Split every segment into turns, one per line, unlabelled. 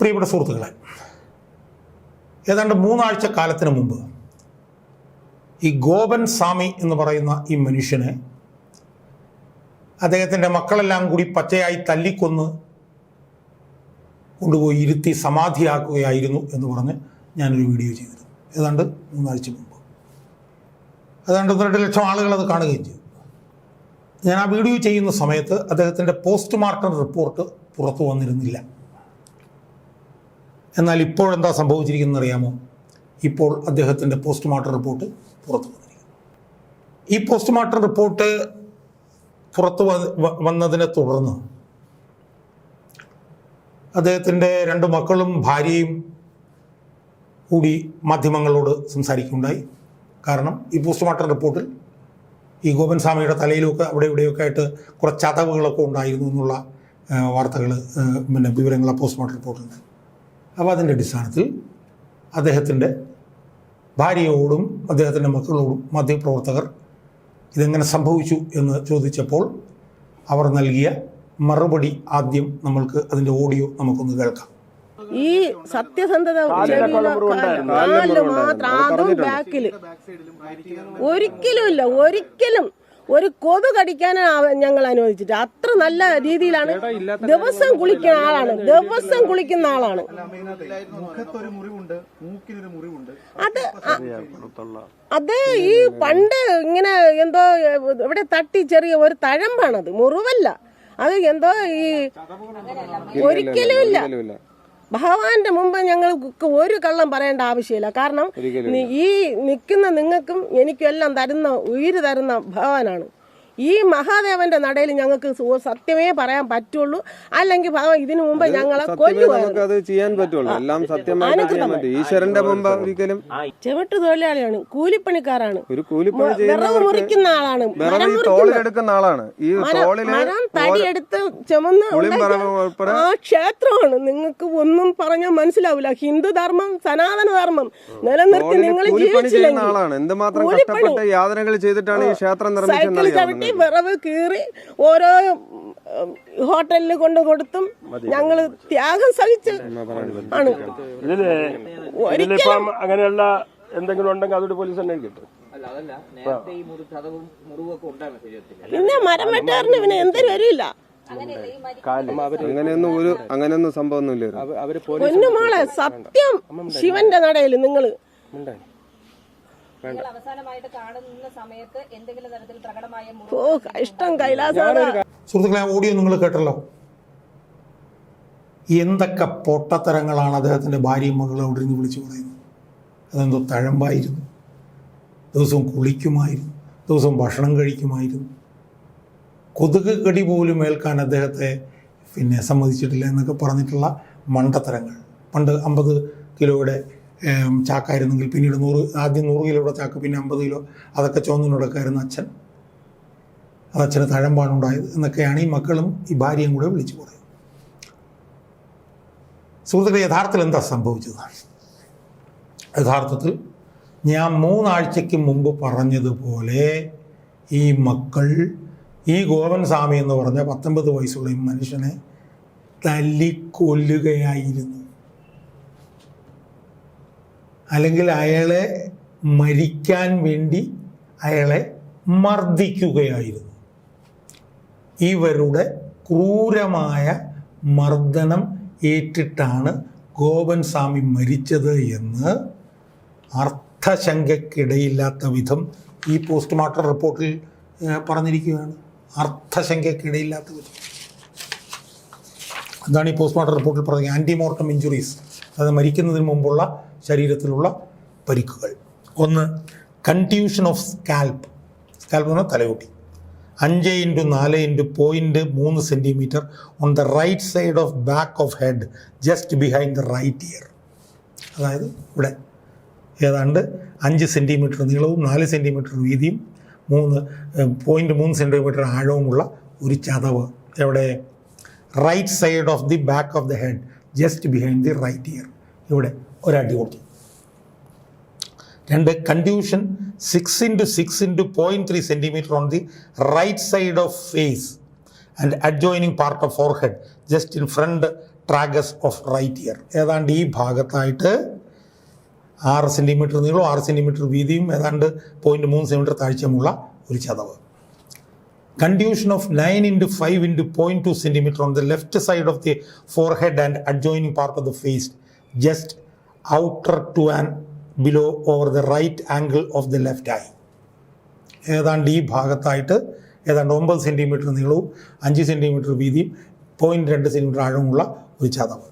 പ്രിയപ്പെട്ട സുഹൃത്തുക്കളെ ഏതാണ്ട് മൂന്നാഴ്ച കാലത്തിന് മുമ്പ് ഈ ഗോപൻ സ്വാമി എന്ന് പറയുന്ന ഈ മനുഷ്യനെ അദ്ദേഹത്തിന്റെ മക്കളെല്ലാം കൂടി പച്ചയായി തല്ലിക്കൊന്ന് കൊണ്ടുപോയി ഇരുത്തി സമാധിയാക്കുകയായിരുന്നു എന്ന് പറഞ്ഞ് ഞാനൊരു വീഡിയോ ചെയ്തിരുന്നു. ഏതാണ്ട് മൂന്നാഴ്ച മുമ്പ്. ഏതാണ്ട് ഒന്ന് രണ്ട് ലക്ഷം ആളുകൾ അത് കാണുകയും ചെയ്തു. ഞാൻ ആ വീഡിയോ ചെയ്യുന്ന സമയത്ത് അദ്ദേഹത്തിന്റെ പോസ്റ്റ്മോർട്ടം റിപ്പോർട്ട് പുറത്തു വന്നിരുന്നില്ല. എന്നാൽ ഇപ്പോഴെന്താ സംഭവിച്ചിരിക്കുന്നത് അറിയാമോ? ഇപ്പോൾ അദ്ദേഹത്തിന്റെ പോസ്റ്റ്മോർട്ടം റിപ്പോർട്ട് പുറത്തു വന്നിരിക്കുന്നു. ഈ പോസ്റ്റ്മോർട്ടം റിപ്പോർട്ട് പുറത്തു വന്നതിനെ തുടർന്ന് അദ്ദേഹത്തിന്റെ രണ്ട് മക്കളും ഭാര്യയും കൂടി മാധ്യമങ്ങളോട് സംസാരിക്കുകയുണ്ടായി. കാരണം ഈ പോസ്റ്റ്മോർട്ടം റിപ്പോർട്ടിൽ ഈ ഗോപൻ സ്വാമിയുടെ തലയിലൊക്കെ അവിടെ ഇവിടെയൊക്കെ ആയിട്ട് കുറച്ച് ചതവുകളൊക്കെ ഉണ്ടായിരുന്നു എന്നുള്ള വാർത്തകൾ പിന്നെ വിവരങ്ങൾ പോസ്റ്റ്മോർട്ടം റിപ്പോർട്ടുണ്ട് അപ്പോൾ അതിന്റെ അടിസ്ഥാനത്തിൽ അദ്ദേഹത്തിന്റെ ഭാര്യയോടും അദ്ദേഹത്തിന്റെ മക്കളോടും മാധ്യമപ്രവർത്തകർ ഇതെങ്ങനെ സംഭവിച്ചു എന്ന് ചോദിച്ചപ്പോൾ അവർ നൽകിയ മറുപടി ആദ്യം നമ്മൾക്ക് അതിന്റെ ഓഡിയോ നമുക്കൊന്ന് കേൾക്കാം
ഈ സത്യസന്ധത മാത്രം. അതും. ബാക്കിൽ ഒരിക്കലും ഇല്ല ഒരിക്കലും ഒരു കൊതു കടിക്കാൻ ഞങ്ങൾ അനുവദിച്ചിട്ട്. അത്ര നല്ല രീതിയിലാണ് ദിവസം കുളിക്കുന്ന ആളാണ്. ദിവസം കുളിക്കുന്ന ആളാണ്.
മുഖത്തൊരു മുറിവുണ്ട് മൂക്കിനൊരു മുറിവുണ്ട്.
അത് അത് ഈ പണ്ട് ഇങ്ങനെ എന്തോ ഇവിടെ തട്ടി ചെറിയ ഒരു തഴമ്പാണത്. മുറിവല്ല. അത് എന്തോ ഈ ഒരിക്കലും ഇല്ല ഭഗവാന്റെ മുമ്പ് ഞങ്ങൾക്ക് ഒരു കള്ളം പറയേണ്ട ആവശ്യമില്ല. കാരണം ഈ നിൽക്കുന്ന നിങ്ങൾക്കും എനിക്കും എല്ലാം തരുന്ന ഉയിര് തരുന്ന ഭഗവാനാണ്. ഈ മഹാദേവന്റെ നടയിൽ ഞങ്ങൾക്ക് സത്യമേ പറയാൻ പറ്റുള്ളൂ. അല്ലെങ്കിൽ ഭഗവാൻ ഇതിനു മുമ്പ് ഞങ്ങളെ
അത് ചെയ്യാൻ പറ്റുള്ളൂ. എല്ലാം സത്യമായിട്ട് ഈശ്വരന്റെ മുമ്പ് ഒരിക്കലും
ചെവിട്ട് തൊഴിലാളിയാണ്. കൂലിപ്പണിക്കാരാണ്.
ഒരു കൂലിപ്പണി
വിറവ് മുറിക്കുന്ന ആളാണ്.
തോളിലെടുക്കുന്ന ആളാണ്. ഈ
മരം തടിയെടുത്ത് ചുമന്ന് ആ ക്ഷേത്രമാണ്. നിങ്ങൾക്ക് ഒന്നും പറഞ്ഞാൽ മനസ്സിലാവില്ല. ഹിന്ദു ധർമ്മം സനാതന ധർമ്മം നിലനിർത്തി നിങ്ങൾ
ജീവിച്ചില്ല
ജീവിച്ചില്ലെങ്കിൽ
ആളാണ്. എന്തുമാത്രം. കഷ്ടപ്പെട്ട് യാതനകൾ ചെയ്തിട്ടാണ് ഈ ക്ഷേത്രം
ചവിട്ടി വിറവ് കീറി ഓരോ ഹോട്ടലിൽ കൊണ്ട് കൊടുത്തും ഞങ്ങൾ ത്യാഗം സഹിച്ച് ആണ്
ഇതിൽ ഇതിലിപ്പം അങ്ങനെയുള്ള എന്തെങ്കിലും ഉണ്ടെങ്കിൽ അതൊരു പോലീസ് തന്നെ കിട്ടും
പിന്നെ മരം വെട്ടാറിന് പിന്നെ എന്തൊരു വരില്ല
അങ്ങനെയൊന്നും ഒരു അങ്ങനെയൊന്നും സംഭവമൊന്നുമില്ല
പൊന്നുമോളെ സത്യം ശിവന്റെ നടയിൽ നിങ്ങൾ
നിങ്ങൾ അവസാനമായിട്ട് കാണുന്ന സമയത്ത് എന്തെങ്കിലും തരത്തിൽ പ്രകടമായ
ഓ കഷ്ടം കൈലാസാണ്
സുഹൃത്തുക്കളെ ഓഡിയോ നിങ്ങൾ കേട്ടല്ലോ. എന്തൊക്കെ പൊട്ടത്തരങ്ങളാണ് അദ്ദേഹത്തിന്റെ ഭാര്യയും മകളും അവിടെ നിന്ന് വിളിച്ചു പറയുന്നത്. അതെന്തോ തഴമ്പായിരുന്നു. ദിവസവും കുളിക്കുമായിരുന്നു. ദിവസവും ഭക്ഷണം കഴിക്കുമായിരുന്നു. കൊതുക് കടി പോലും ഏൽക്കാൻ അദ്ദേഹത്തെ പിന്നെ സമ്മതിച്ചിട്ടില്ല എന്നൊക്കെ പറഞ്ഞിട്ടുള്ള മണ്ടത്തരങ്ങൾ. പണ്ട് അമ്പത് കിലോയുടെ ചാക്കായിരുന്നെങ്കിൽ പിന്നീട് നൂറ് ആദ്യം നൂറ് കിലോയുടെ ചാക്ക് പിന്നെ അമ്പത് കിലോ. അതൊക്കെ ചുവന്നു നടക്കായിരുന്നു അച്ഛൻ. അത് അച്ഛന് തഴമ്പാണുണ്ടായത് എന്നൊക്കെയാണ് ഈ മക്കളും ഈ ഭാര്യയും കൂടെ വിളിച്ചു പറയുന്നത്. സുഹൃത്തുക്കളെ യഥാർത്ഥത്തിൽ എന്താ സംഭവിച്ചത്? യഥാർത്ഥത്തിൽ ഞാൻ മൂന്നാഴ്ചയ്ക്ക് മുമ്പ് പറഞ്ഞതുപോലെ ഈ മക്കൾ ഈ ഗോവൻ സ്വാമി എന്ന് പറഞ്ഞ പത്തൊമ്പത് വയസ്സുള്ള ഈ മനുഷ്യനെ തല്ലിക്കൊല്ലുകയായിരുന്നു. അല്ലെങ്കിൽ അയാളെ മരിക്കാൻ വേണ്ടി അയാളെ മർദ്ദിക്കുകയായിരുന്നു. ഇവരുടെ ക്രൂരമായ മർദ്ദനം ഏറ്റിട്ടാണ് ഗോപൻ സ്വാമി മരിച്ചത് എന്ന് അർത്ഥശങ്കയ്ക്കിടയില്ലാത്ത വിധം ഈ പോസ്റ്റ്മോർട്ടം റിപ്പോർട്ടിൽ പറഞ്ഞിരിക്കുകയാണ്. അർത്ഥശങ്കയ്ക്കിടയില്ലാത്ത വിധം. അതാണ് ഈ പോസ്റ്റ്മോർട്ടം റിപ്പോർട്ടിൽ പറഞ്ഞത്. Antemortem injuries. അത് മരിക്കുന്നതിന് മുമ്പുള്ള ശരീരത്തിലുള്ള പരിക്കുകൾ. ഒന്ന് കൺട്യൂഷൻ ഓഫ് സ്കാൽപ്പ് സ്കാൽപ്പ് എന്ന് തലയോട്ടി. അഞ്ച് ഇന്റു നാല് ഇന്റു പോയിന്റ് മൂന്ന് centimetre on the right side of back of head just behind the right ear അതായത് ഇവിടെ ഏതാണ്ട് അഞ്ച് സെന്റിമീറ്റർ നീളവും നാല് സെന്റിമീറ്റർ വീതിയും മൂന്ന് പോയിന്റ് മൂന്ന് സെന്റിമീറ്റർ ആഴവുമുള്ള ഒരു ചതവ് എവിടെ? Right side of the back of the head just behind the right ear ഇവിടെ ഒരടി കൊടുത്തു. രണ്ട് contusion six into six into point three centimetre on the right side of face and adjoining part of forehead just in front tragus of right ear ഏതാണ്ട് ഈ ഭാഗത്തായിട്ട് ആറ് centimetre നീളവും ആറ് സെന്റിമീറ്റർ വീതിയും ഏതാണ്ട് പോയിന്റ് മൂന്ന് സെന്റിമീറ്റർ താഴ്ചയുമുള്ള ഒരു ചതവ്. Contusion of 9 into 5 into 0.2 centimeter on left side of the forehead and adjoining part of the face, just outer to and below over the right angle of the left eye. ഏതാണ്ട് ഈ ഭാഗത്തായിട്ട് ഏതാണ്ട് ഒമ്പത് centimetre നീളവും അഞ്ച് centimetre വീതിയും point രണ്ട് centimetre ആഴമുള്ള ഒരു ചതവ്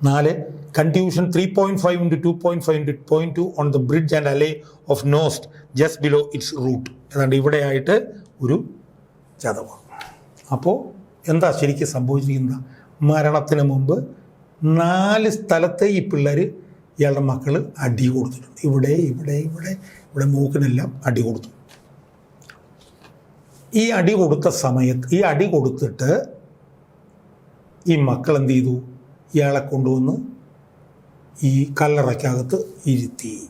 നാല് contusion three point five into two point five into point two on the bridge and alae of nose just below its root ഏതാണ്ട് ഇവിടെയായിട്ട് ഒരു ചതവ് അപ്പോൾ എന്താ ശരിക്കും സംഭവിച്ചിരിക്കുന്നത്? മരണത്തിന് മുമ്പ് നാല് സ്ഥലത്തെ ഈ പിള്ളേർ ഇയാളുടെ മക്കൾ അടി കൊടുത്തിട്ടുണ്ട്. ഇവിടെ ഇവിടെ ഇവിടെ ഇവിടെ മൂക്കിനെല്ലാം അടി കൊടുത്തു. ഈ അടി കൊടുത്ത സമയത്ത് ഈ അടി കൊടുത്തിട്ട് ഈ മക്കൾ എന്ത് ചെയ്തു? ഇയാളെ കൊണ്ടുവന്ന് ഈ കല്ലറയ്ക്കകത്ത് ഇരുത്തി.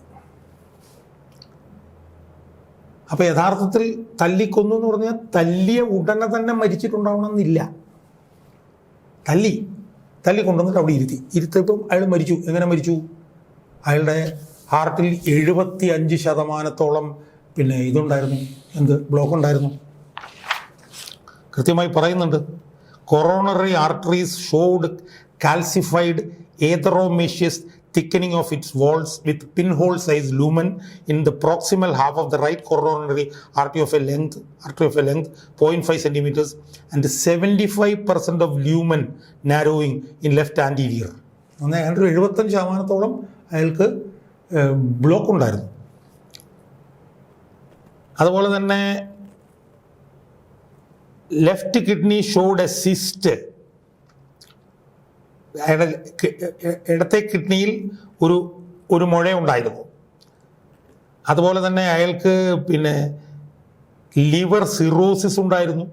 അപ്പോൾ യഥാർത്ഥത്തിൽ തല്ലിക്കൊന്നു എന്ന് പറഞ്ഞാൽ തല്ലിയ ഉടനെ തന്നെ മരിച്ചിട്ടുണ്ടാവണമെന്നില്ല. തല്ലി. തല്ലി കൊണ്ടുവന്നിട്ട് അവിടെ ഇരുത്തി. ഇരുത്തിയപ്പം അയാൾ മരിച്ചു. എങ്ങനെ മരിച്ചു? അയാളുടെ ഹാർട്ടിൽ എഴുപത്തി അഞ്ച് ശതമാനത്തോളം പിന്നെ ഇതുണ്ടായിരുന്നു. എന്ത്? ബ്ലോക്ക് ഉണ്ടായിരുന്നു. കൃത്യമായി പറയുന്നുണ്ട്. Coronary arteries showed calcified atheromatous thickening of its walls with pinhole size lumen in the proximal half of the right coronary artery of a length artery of a length 0.5 centimeters and 75% of lumen narrowing in left anterior ഒന്ന് ഏതാണ്ട് എഴുപത്തഞ്ച് ശതമാനത്തോളം അയാൾക്ക് block ഉണ്ടായിരുന്നു അതുപോലെ തന്നെ left kidney showed a cyst അയാളുടെ ഇടത്തെ കിഡ്നിയിൽ ഒരു ഒരു മുഴയുണ്ടായിരുന്നു അതുപോലെ തന്നെ അയാൾക്ക് പിന്നെ ലിവർ സിറോസിസ് ഉണ്ടായിരുന്നു.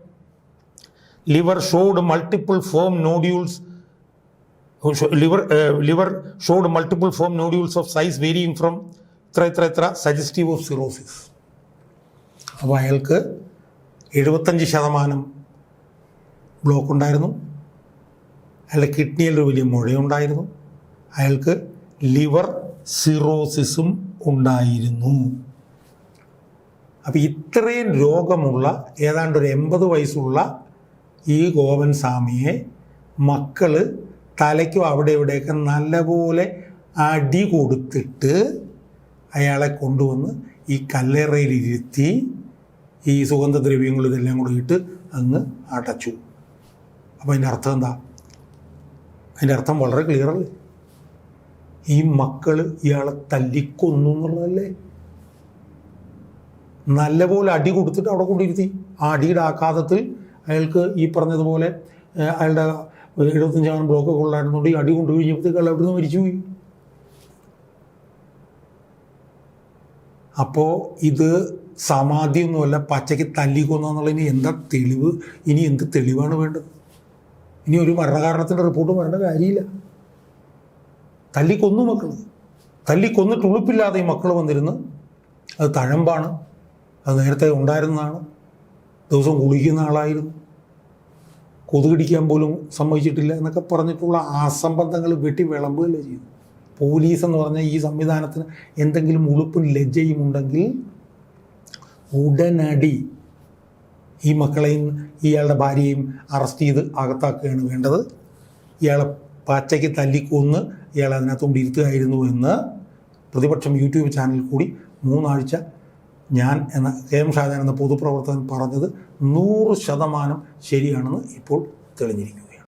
Liver showed multiple firm nodules liver liver showed multiple firm nodules of size varying from ഇത്ര ഇത്ര ഇത്ര സജസ്റ്റീവ് ഓഫ് സിറോസിസ്. അപ്പോൾ അയാൾക്ക് എഴുപത്തഞ്ച് ശതമാനം ബ്ലോക്ക് ഉണ്ടായിരുന്നു. അയാളുടെ കിഡ്നിയിൽ ഒരു വലിയ മുഴയുണ്ടായിരുന്നു. അയാൾക്ക് ലിവർ സിറോസിസും ഉണ്ടായിരുന്നു. അപ്പോൾ ഇത്രയും രോഗമുള്ള ഏതാണ്ട് ഒരു എൺപത് വയസ്സുള്ള ഈ ഗോവൻ സ്വാമിയെ മക്കൾ തലയ്ക്കും അവിടെ ഇവിടെയൊക്കെ നല്ലപോലെ അടി കൊടുത്തിട്ട് അയാളെ കൊണ്ടുവന്ന് ഈ കല്ലേറയിലിരുത്തി ഈ സുഗന്ധദ്രവ്യങ്ങൾ ഇതെല്ലാം ഇട്ട് അങ്ങ് അടച്ചു. അപ്പോൾ അതിന്റെ അർത്ഥം എന്താ? അതിന്റെ അർത്ഥം വളരെ ക്ലിയർ അല്ലേ ഈ മക്കൾ ഇയാളെ തല്ലിക്കൊന്നു എന്നുള്ളതല്ലേ? നല്ലപോലെ അടി കൊടുത്തിട്ട് അവിടെ കൊണ്ടിരുത്തി. ആ അടിയുടെ ആഘാതത്തിൽ അയാൾക്ക് ഈ പറഞ്ഞതുപോലെ അയാളുടെ എഴുപത്തഞ്ച് ശതമാനം ബ്ലോക്കൊക്കെ ഉള്ളായിരുന്നുകൊണ്ട് ഈ അടി കൊണ്ടു കഴിഞ്ഞപ്പോഴത്തേക്ക് അയാൾ അവിടുന്ന് മരിച്ചുപോയി അപ്പോൾ ഇത് സമാധിയൊന്നുമല്ല പച്ചയ്ക്ക് തല്ലിക്കൊന്നെന്നുള്ളതിന് എന്താ തെളിവ്? ഇനി എന്ത് തെളിവാണ് വേണ്ടത്? ഇനി ഒരു മരണകാരണത്തിന്റെ റിപ്പോർട്ട് വരേണ്ട കാര്യമില്ല. തല്ലിക്കൊന്നു മക്കൾ തല്ലിക്കൊന്നിട്ട് ഉളുപ്പില്ലാതെ ഈ മക്കൾ വന്നിരുന്ന് അത് തഴമ്പാണ്. അത് നേരത്തെ ഉണ്ടായിരുന്നതാണ്. ദിവസം കുളിക്കുന്ന ആളായിരുന്നു. കൊതുകടിക്കാൻ പോലും സമ്മതിച്ചിട്ടില്ല എന്നൊക്കെ പറഞ്ഞിട്ടുള്ള അസംബന്ധങ്ങൾ വെട്ടി വിളമ്പുകയല്ലേ ചെയ്തു പോലീസ് എന്ന് പറഞ്ഞാൽ ഈ സംവിധാനത്തിന് എന്തെങ്കിലും ഉളുപ്പും ലജ്ജയും ഉണ്ടെങ്കിൽ ഉടനടി ഈ മക്കളെയും ഇയാളുടെ ഭാര്യയും അറസ്റ്റ് ചെയ്ത് അകത്താക്കുകയാണ് വേണ്ടത്. ഇയാളെ പാച്ചയ്ക്ക് തല്ലിക്കൊന്ന് ഇയാൾ അതിനകത്തുകൊണ്ട് ഇരുത്തുകയായിരുന്നു എന്ന് പ്രതിപക്ഷം യൂട്യൂബ് ചാനലിൽ കൂടി മൂന്നാഴ്ച ഞാൻ എന്ന കെ എം ഷാജാൻ എന്ന പൊതുപ്രവർത്തകൻ പറഞ്ഞത് നൂറ് ശതമാനം ശരിയാണെന്ന് ഇപ്പോൾ തെളിഞ്ഞിരിക്കുകയാണ്.